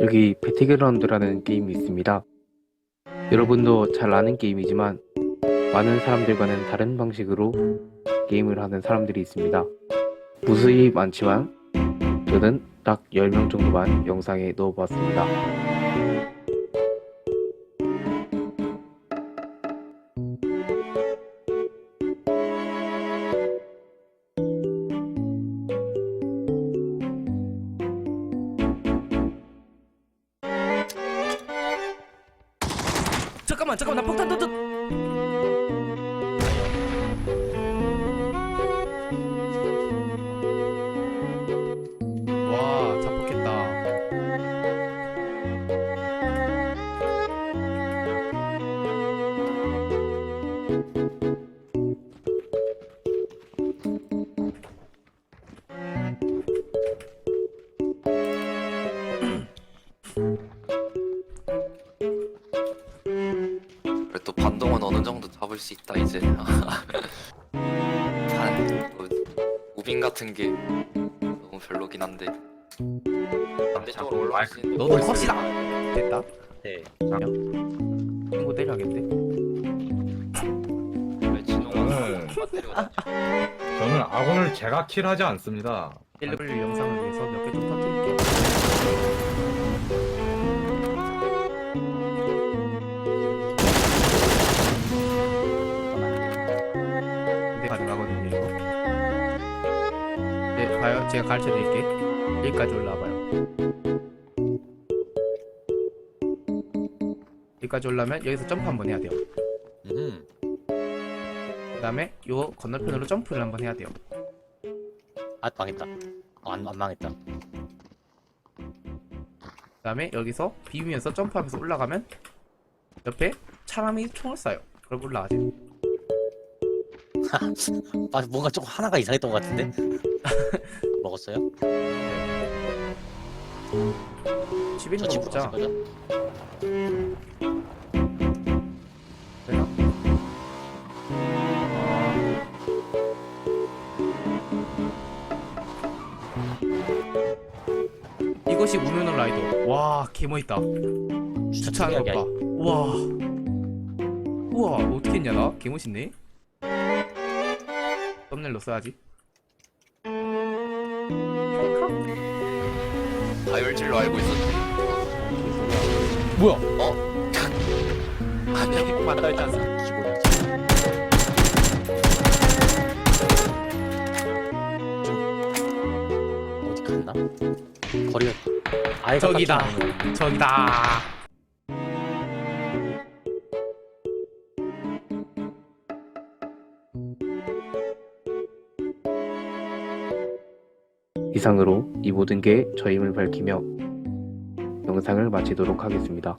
여기 배틀그라운드라는 게임이 있습니다. 여러분도 잘 아는 게임이지만 많은 사람들과는 다른 방식으로 게임을 하는 사람들이 있습니다. 무수히 많지만 저는 딱 10명 정도만 영상에 넣어보았습니다. 잠깐만 잠깐만 나 폭탄 던져 그래도 반동은 어느 정도 잡을 수 있다 이제. 반 뭐, 무빙 같은 게 너무 별로긴 한데. 반대쪽으로 올라갈 수 있는. 너도 컷이다 됐다 네. 친구 때려야겠는데 왜 진홍아 저는 배터리가 저는 아군을 제가 킬하지 않습니다. 1월 영상을 위해서 몇개좀 터뜨릴게 네 봐요 제가 가르쳐 드릴게 여기까지 올라와봐요 여기까지 올라면 여기서 점프 한번 해야 돼요 음. 그 다음에 요 건너편으로 점프를 한번 해야 돼요 아 망했다. 어, 안, 안 망했다. 그 다음에 여기서 비비면서 점프하면서 올라가면 옆에 사람이 총을 쏴요 그럼 올라가죠 아 뭔가 조금 하나가 이상했던 것 같은데. 먹었어요? 집에 있는 거저집 먹자. 먹었을 거죠? 되나? 이것이 무면허 라이더. 와 개멋있다. 주차하는 특이하게 것봐. 우와. 우와 어떻게 했냐 나? 개멋있네 썸네일로 써야지 다혈질로 알고 있었지. 뭐야 어? 아니 맞다 했지 않습니까 기본이야. 좀 어디 갔나? 거리가 아예 저기다. 저기다 이상으로 이 모든 게 저임을 밝히며 영상을 마치도록 하겠습니다.